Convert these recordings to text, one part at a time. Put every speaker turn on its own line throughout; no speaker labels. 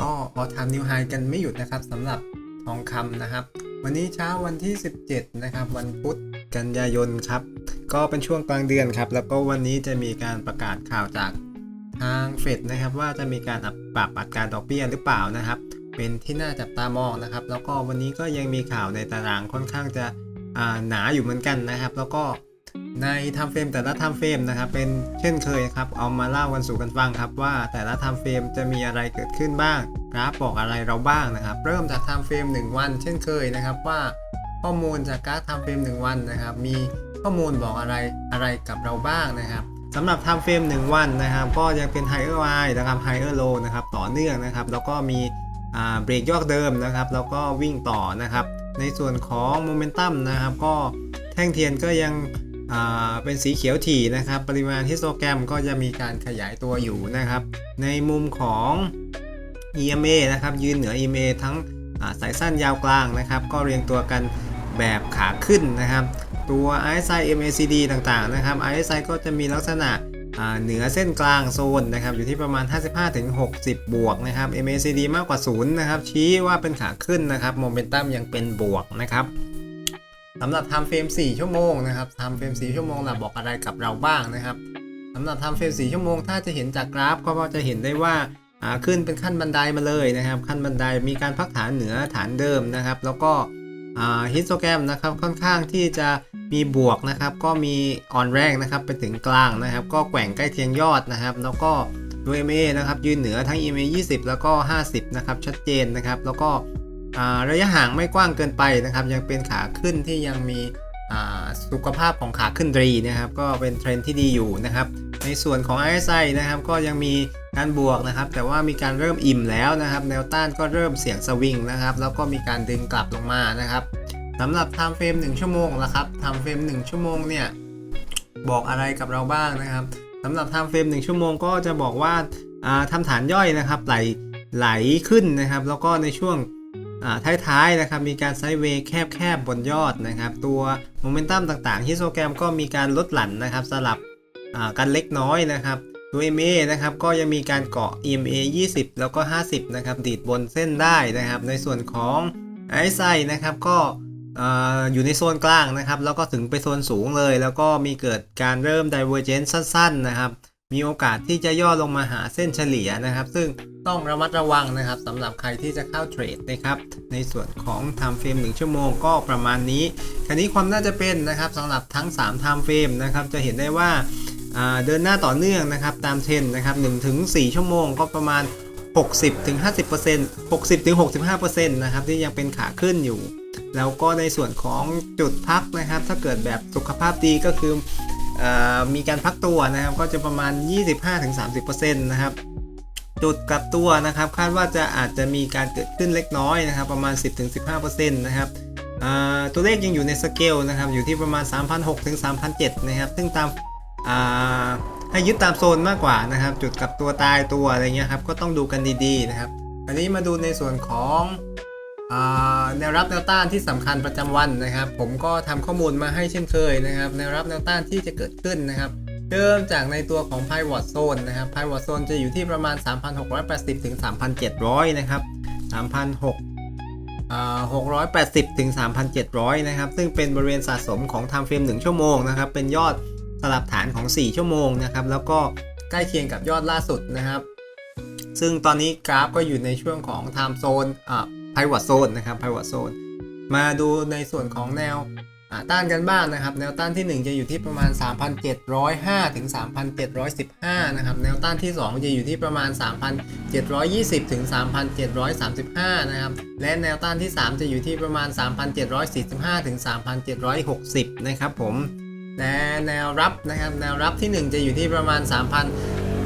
ก็ออทามนิวไฮกันไม่หยุดนะครับสำหรับทองคำนะครับ วันนี้เช้าวันที่ 17 นะครับ วันพุธกันยายนครับ ก็เป็นช่วงกลางเดือนครับ แล้วก็วันนี้จะมีการประกาศข่าวจากทางเฟดนะครับ ว่าจะมีการปรับอัตราดอกเบี้ยหรือเปล่านะครับ เป็นที่น่าจับตามองนะครับ แล้วก็วันนี้ก็ยังมีข่าวในตารางค่อนข้างจะหนาอยู่เหมือนกันนะครับ แล้วก็ ในไทม์เฟรมแต่ละไทม์เฟรมนะครับเป็นเช่นเคยครับเอามาเล่ากันสู่กันฟังครับว่าแต่ละไทม์เฟรมจะมีอะไรเกิดขึ้นบ้างกราฟบอกอะไรเราบ้างนะครับ เริ่มจากไทม์เฟรม1 วัน เช่นเคยนะครับว่าข้อมูลจากกราฟไทม์เฟรม1 วันนะครับ มีข้อมูลบอกอะไรอะไรกับเราบ้างนะครับสำหรับไทม์เฟรม1 วันนะครับ ก็ยังเป็น higher high นะครับ higher low นะครับต่อเนื่องนะครับ แล้วก็มีเบรกยอดเดิมนะครับ แล้วก็วิ่งต่อนะครับ ในส่วนของโมเมนตัมนะครับ ก็แท่งเทียนก็ยัง เป็นสีเขียวถี่นะครับ ปริมาณฮิสโตแกรมก็จะมีการขยายตัวอยู่นะครับ ในมุมของ EMA นะครับ ยืนเหนือ EMA ทั้งสายสั้นยาวกลางนะครับ ก็เรียงตัวกันแบบขาขึ้นนะครับ ตัว RSI MACD ต่างๆนะครับ RSI ก็จะมีลักษณะอ่าเหนือเส้นกลางโซนนะครับ อยู่ที่ประมาณ 55-60 บวกนะครับ MACD มากกว่า 0 นะครับ ชี้ว่าเป็นขาขึ้นนะครับโมเมนตัมยังเป็นบวกนะครับ สำหรับ time frame 4ชั่วโมงนะครับ time frame 4ชั่วโมงล่ะบอกอะไรกับเราบ้างนะครับสำหรับ time frame 4ชั่วโมง ถ้าจะเห็นจากกราฟก็จะเห็นได้ว่าขึ้นเป็นขั้นบันไดมาเลยนะครับ ขั้นบันไดมีการพักฐานเหนือฐานเดิมนะครับ แล้วก็ฮิสโตแกรมนะครับค่อนข้างที่จะมีบวกนะครับก็มีอ่อนแรงนะครับไปถึงกลางนะครับ ก็แกว่งใกล้เคียงยอดนะครับ แล้วก็ตัว MA นะครับยืนเหนือทั้ง EMA 20 แล้วก็ 50 นะครับชัดเจนนะครับ แล้วก็ ระยะห่างไม่กว้างเกินไปนะครับ ยังเป็นขาขึ้นที่ยังมีสุขภาพของขาขึ้นรีนะครับ ก็เป็นเทรนด์ที่ดีอยู่นะครับ ในส่วนของ RSI นะครับ ก็ยังมีการบวกนะครับ แต่ว่ามีการเริ่มอิ่มแล้วนะครับ แนวต้านก็เริ่มเสียงสวิงนะครับ แล้วก็มีการดึงกลับลงมานะครับสำหรับ time frame 1ชั่วโมงละครับ time frame 1ชั่วโมงเนี่ยบอกอะไรกับเราบ้างนะครับสำหรับ time frame 1ชั่วโมงก็จะบอกว่าทำฐานย่อยนะครับไหลไหลขึ้นนะครับ แล้วก็ในช่วง ท้ายๆนะครับมีการไซด์เวย์แคบๆบนยอดนะครับตัวโมเมนตัมต่างๆฮิสโตแกรมก็มีการลดหลั่นนะครับสลับกันเล็กน้อยนะครับตัว EMA นะครับก็ยังมีการเกาะ EMA 20 แล้วก็ 50 นะครับดีดบนเส้นได้นะครับ ในส่วนของ RSI นะครับก็อ่าอยู่ในโซนกลางนะครับ แล้วก็ถึงไปโซนสูงเลย แล้วก็มีเกิดการเริ่ม divergence สั้น ๆ นะครับ มีโอกาสที่จะย่อลงมาหาเส้นเฉลี่ยนะครับ ซึ่งต้องระมัดระวังนะครับสำหรับใครที่จะเข้าเทรดนะครับ ในส่วนของ time frame 1ชั่วโมงก็ประมาณนี้คราวนี้ความน่าจะเป็นนะครับสำหรับทั้ง3 time frame นะครับจะเห็นได้ว่าาเดินหน้าต่อเนื่องนะครับตามเทรนนะครับ1ถึง4ชั่วโมงก็ประมาณ 60ถึง50% 60ถึง65%นะครับที่ยังเป็นขาขึ้นอยู่ แล้วก็ในส่วนของจุดพักนะครับ ถ้าเกิดแบบสุขภาพดีก็คือ มีการพักตัวนะครับก็จะประมาณ 25-30%นะครับจุดกลับตัวนะครับคาดว่าจะอาจจะมีการเกิดขึ้นเล็กน้อยนะครับประมาณ 10-15%นะครับตัวเลขยังอยู่ในสเกลนะครับอยู่ที่ประมาณ 3,600ถึง3,700นะครับซึ่งตามให้ยึดตามโซนมากกว่านะครับ จุดกลับตัวตายตัวอะไรเงี้ยครับก็ต้องดูกันดีๆนะครับอันนี้มาดูในส่วนของ แนวรับแนวต้านที่สำคัญประจำวันนะครับ ผมก็ทำข้อมูลมาให้เช่นเคยนะครับ แนวรับแนวต้านที่จะเกิดขึ้นนะครับเริ่มจากในตัวของ Pivot Zone นะครับ Pivot Zone จะอยู่ที่ประมาณ 3,680 ถึง 3,700 นะครับ3,006 680 ถึง 3,700 นะครับ ซึ่งเป็นบริเวณสะสมของ Time Frame 1 ชั่วโมงนะครับ เป็นยอดสลับฐานของ 4 ชั่วโมงนะครับ แล้วก็ใกล้เคียงกับยอดล่าสุดนะครับ ซึ่งตอนนี้กราฟก็อยู่ในช่วงของ Time Zone อ่า Pivot Zone นะครับ Pivot Zone มาดูในส่วนของแนวต้านกันบ้างนะครับ แนวต้านที่ 1 จะอยู่ที่ประมาณ 3,705 ถึง 3,715 นะครับ แนวต้านที่ 2 จะอยู่ที่ประมาณ 3,720 ถึง 3,735 นะครับ และแนวต้านที่ 3 จะอยู่ที่ประมาณ 3,745 ถึง 3,760 นะครับผมและแนวรับนะครับ แนวรับที่ 1 จะอยู่ที่ประมาณ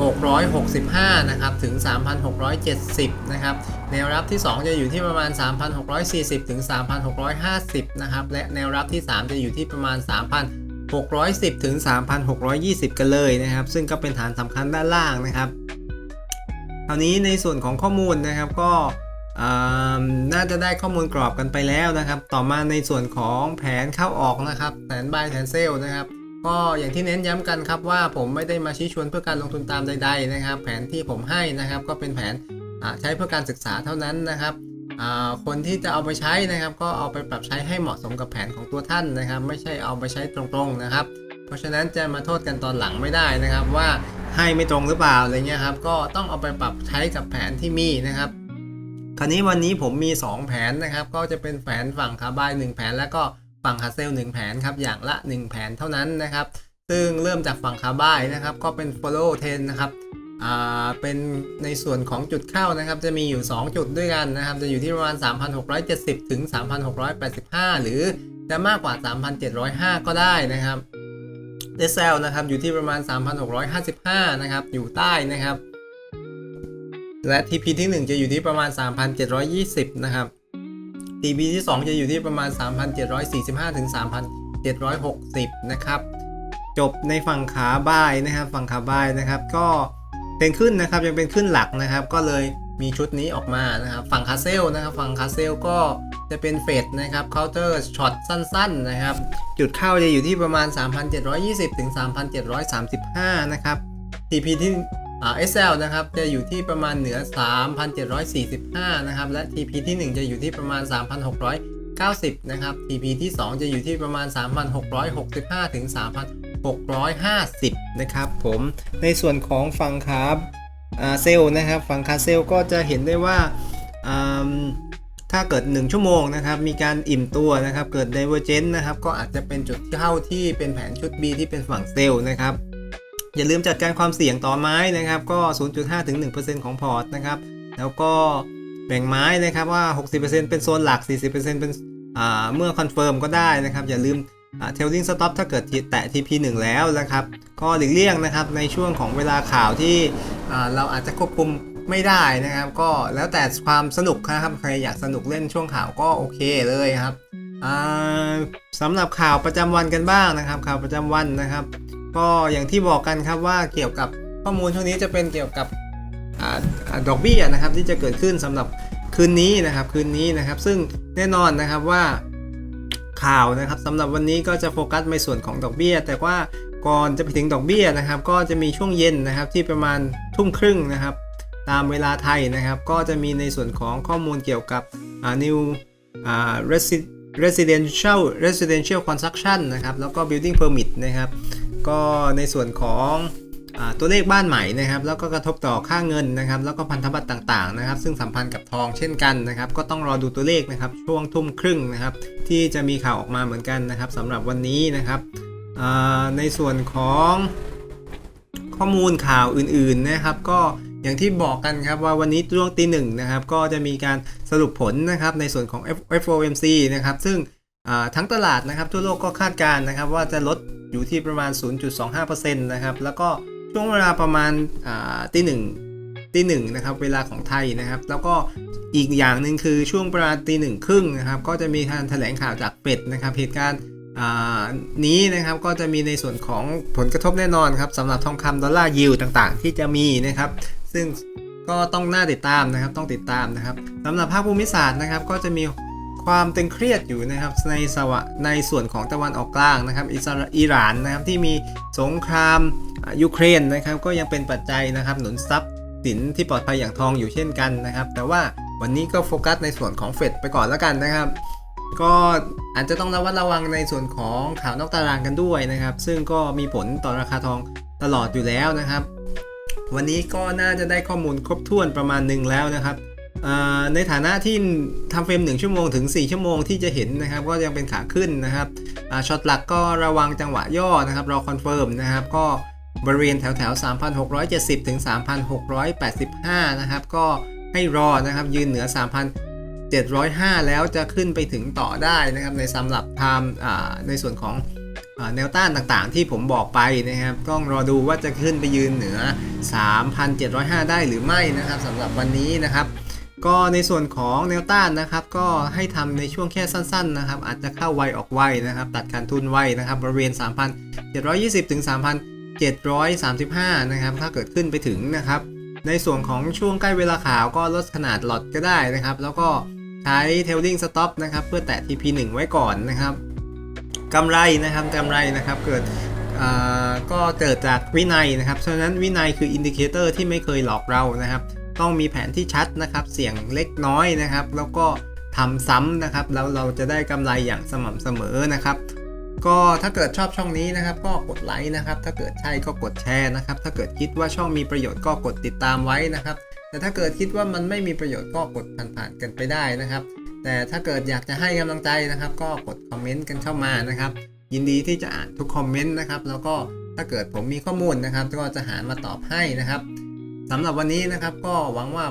3,665 นะครับ ถึง 3,670 นะครับ แนวรับที่ 2 จะอยู่ที่ประมาณ 3,640 ถึง 3,650 นะครับ และแนวรับที่ 3 จะอยู่ที่ประมาณ 3,610 ถึง 3,620 กันเลยนะครับ ซึ่งก็เป็นฐานสำคัญด้านล่างนะครับคราวนี้ในส่วนของข้อมูลนะครับก็น่าจะได้ข้อมูลกรอบกันไปแล้วนะครับ ต่อมาในส่วนของแผนเข้าออกนะครับ แผน buy แผน sell นะครับ ก็อย่างที่เน้นย้ำกันครับว่าผมไม่ได้มาชี้ชวนเพื่อการลงทุนตามใด ๆนะครับ แผนที่ผมให้นะครับ ก็เป็นแผนใช้เพื่อการศึกษาเท่านั้นนะครับคนที่จะเอาไปใช้นะครับ ก็เอาไปปรับใช้ให้เหมาะสมกับแผนของตัวท่านนะครับ ไม่ใช่เอาไปใช้ตรงๆนะครับ เพราะฉะนั้นจะมาโทษกันตอนหลังไม่ได้นะครับ ว่าให้ไม่ตรงหรือเปล่าอะไรเงี้ยครับ ก็ต้องเอาไปปรับใช้กับแผนที่มีนะครับ คราวนี้วันนี้ผมมี 2 แผนนะครับ ก็จะเป็นแผนฝั่งคาบาย1แผนแล้วก็ ฝั่งคาเซล1แผนครับอย่างละ 1 แผนเท่านั้นนะครับ ซึ่งเริ่มจากฝั่งคาร์บายนะครับ ก็เป็น follow 10 นะครับอ่าเป็นในส่วนของจุดเข้านะครับ จะมีอยู่ 2 จุดด้วยกันนะครับ จะอยู่ที่ประมาณ 3,670 ถึง 3,685 หรือจะมากกว่า 3,705 ก็ได้นะครับเดซลนะครับอยู่ที่ประมาณ 3,655 นะครับ อยู่ใต้นะครับ และ TP ที่ 1 จะอยู่ที่ประมาณ 3,720 นะครับ TP ที่ 2 จะอยู่ที่ประมาณ 3,745 ถึง 3,760 นะครับ จบในฝั่งขาบ่ายนะครับ ฝั่งขาบ่ายนะครับ ก็เป็นขึ้นนะครับ ยังเป็นขึ้นหลักนะครับ ก็เลยมีชุดนี้ออกมานะครับ ฝั่งคาเซลนะครับ ฝั่งคาเซลก็จะเป็นเฟดนะครับเคาน์เตอร์ช็อตสั้นๆนะครับ จุดเข้าจะอยู่ที่ประมาณ 3,720 ถึง 3,735 นะครับ TP ที่ SL นะครับจะอยู่ที่ประมาณเหนือ 3,745 นะครับ และ TP ที่ 1 จะอยู่ที่ประมาณ 3,690 นะครับ TP ที่ 2 จะอยู่ที่ประมาณ 3,665 ถึง 3,650 นะครับผมในส่วนของฝั่งขาอ่าเซลนะครับฝั่งคาเซลก็จะเห็นได้ว่าถ้าเกิด 1 ชั่วโมงนะครับ มีการอิ่มตัวนะครับ เกิด Divergence นะครับ ก็อาจจะเป็นจุดเข้าที่เป็นแผนชุด B ที่เป็นฝั่งเซลนะครับ อย่าลืมจัดการความเสี่ยงต่อไม้นะครับ ก็ 0.5ถึง1%ของพอร์ตนะครับ แล้วก็แบ่งไม้นะครับว่า 60%เป็นโซนหลัก 40%เป็นอ่าเมื่อคอนเฟิร์มก็ได้นะครับ อย่าลืมเทลลิงสต็อปถ้าเกิดแตะ TP 1 แล้วนะครับ ก็หลีกเลี่ยงนะครับในช่วงของเวลาข่าวที่เราอาจจะควบคุมไม่ได้นะครับ ก็แล้วแต่ความสนุกนะครับใครอยากสนุกเล่นช่วงข่าวก็โอเคเลยครับสำหรับข่าวประจำวันกันบ้างนะครับ ข่าวประจำวันนะครับ ก็อย่างที่บอกกันครับว่าเกี่ยวกับข้อมูลช่วงนี้จะเป็นเกี่ยวกับอดอกเบี้ยนะครับที่จะเกิดขึ้นสำหรับคืนนี้นะครับคืนนี้นะครับ ซึ่งแน่นอนนะครับว่าข่าวนะครับสำหรับวันนี้ก็จะโฟกัสในส่วนของดอกเบี้ย แต่ว่าก่อนจะไปถึงดอกเบี้ยนะครับ ก็จะมีช่วงเย็นนะครับที่ประมาณทุ่มครึ่งนะครับ ตามเวลาไทยนะครับ ก็จะมีในส่วนของข้อมูลเกี่ยวกับ new อ่า resi- residential residential construction นะครับแล้วก็ building permit นะครับ ก็ในส่วนของอตัวเลขบ้านใหม่นะครับ แล้วก็กระทบต่อค่าเงินนะครับ แล้วก็พันธบัตรต่างๆนะครับ ซึ่งสัมพันธ์กับทองเช่นกันนะครับ ก็ต้องรอดูตัวเลขนะครับ ช่วงทุ่มครึ่งนะครับ ที่จะมีข่าวออกมาเหมือนกันนะครับสำหรับวันนี้นะครับในส่วนของข้อมูลข่าวอื่นๆนะครับ ก็อย่างที่บอกกันครับว่าวันนี้ช่วงตีหนึ่งนะครับ ก็จะมีการสรุปผลนะครับในส่วนของ FOMC นะครับ ซึ่งทั้งตลาดนะครับทั่วโลกก็คาดการณ์นะครับว่าจะลด อยู่ที่ประมาณ 0.25%นะครับ แล้วก็ช่วงเวลาประมาณตีหนึ่งตีหนึ่งนะครับ เวลาของไทยนะครับ แล้วก็อีกอย่างหนึ่งคือช่วงประมาณตีหนึ่งครึ่งนะครับ ก็จะมีการแถลงข่าวจากเป็ดนะครับ เหตุการณ์นี้นะครับก็จะมีในส่วนของผลกระทบแน่นอนครับสำหรับทองคำดอลลาร์ยิวต่างๆ ที่จะมีนะครับ ซึ่งก็ต้องน่าติดตามนะครับ ต้องติดตามนะครับสำหรับภาคภูมิศาสตร์นะครับ ก็จะมี ความตึงเครียดอยู่นะครับในสวะในส่วนของตะวันออกกลางนะครับอิสราอิหร่านนะครับที่มีสงครามยูเครนนะครับก็ยังเป็นปัจจัยนะครับหนุนทรัพย์สินที่ปลอดภัยอย่างทองอยู่เช่นกันนะครับ แต่ว่าวันนี้ก็โฟกัสในส่วนของเฟดไปก่อนแล้วกันนะครับ ก็อาจจะต้องระวัดระวังในส่วนของข่าวนอกตารางกันด้วยนะครับ ซึ่งก็มีผลต่อราคาทองตลอดอยู่แล้วนะครับ วันนี้ก็น่าจะได้ข้อมูลครบถ้วนประมาณหนึ่งแล้วนะครับ ในฐานะที่ทำเฟรม 1 ชั่วโมงถึง 4 ชั่วโมงที่จะเห็นนะครับ ก็ยังเป็นขาขึ้นนะครับช็อตหลักก็ระวังจังหวะย่อนะครับรอคอนเฟิร์มนะครับก็บริเวณแถวแถว3,670 ถึง 3,685 นะครับ ก็ให้รอนะครับ ยืนเหนือ 3,705 แล้วจะขึ้นไปถึงต่อได้นะครับ ในสำหรับไทม์ในส่วนของแนวต้านต่างๆ ที่ผมบอกไปนะครับต้องรอดูว่าจะขึ้นไปยืนเหนือ 3,705 ได้หรือไม่นะครับสำหรับวันนี้นะครับ ก็ในส่วนของแนวต้านนะครับก็ให้ทำในช่วงแค่สั้นๆนะครับอาจจะเข้าไวออกไวนะครับตัดการทุนไวนะครับบริเวณ 3,720ถึง3,735นะครับถ้าเกิดขึ้นไปถึงนะครับในส่วนของช่วงใกล้เวลาขาวก็ลดขนาดหลอดก็ได้นะครับ แล้วก็ใช้ tailing stop นะครับเพื่อแตะ TP 1 ไว้ก่อนนะครับกำไรนะครับกำไรนะครับเกิดก็เกิดจากวินัยนะครับฉะนั้นวินัยคืออินดิเคเตอร์ที่ไม่เคยหลอกเรานะครับ ต้องมีแผนที่ชัดนะครับ เสี่ยงเล็กน้อยนะครับ แล้วก็ทำซ้ำนะครับ แล้วเราจะได้กำไรอย่างสม่ำเสมอนะครับ ก็ถ้าเกิดชอบช่องนี้นะครับ ก็กดไลค์นะครับ ถ้าเกิดใช่ก็กดแชร์นะครับ ถ้าเกิดคิดว่าช่องมีประโยชน์ก็กดติดตามไว้นะครับ แต่ถ้าเกิดคิดว่ามันไม่มีประโยชน์ก็กดผ่านๆกันไปได้นะครับ แต่ถ้าเกิดอยากจะให้กำลังใจนะครับ ก็กดคอมเมนต์กันเข้ามานะครับ ยินดีที่จะอ่านทุกคอมเมนต์นะครับ แล้วก็ถ้าเกิดผมมีข้อมูลนะครับ ก็จะหามาตอบให้นะครับ สำหรับวันนี้นะครับก็หวังว่า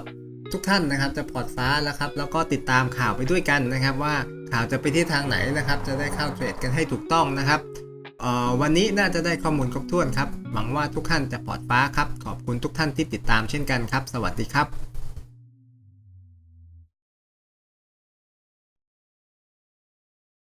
ทุกท่านนะครับจะพอดฟ้าแล้วครับแล้วก็ติดตามข่าวไปด้วยกันนะครับ ว่าข่าวจะไปที่ทางไหนนะครับ จะได้เข้าเทรดกันให้ถูกต้องนะครับวันนี้น่าจะได้ข้อมูลครบถ้วนครับ หวังว่าทุกท่านจะปลอดฟ้าครับ ขอบคุณทุกท่านที่ติดตามเช่นกันครับ สวัสดีครับ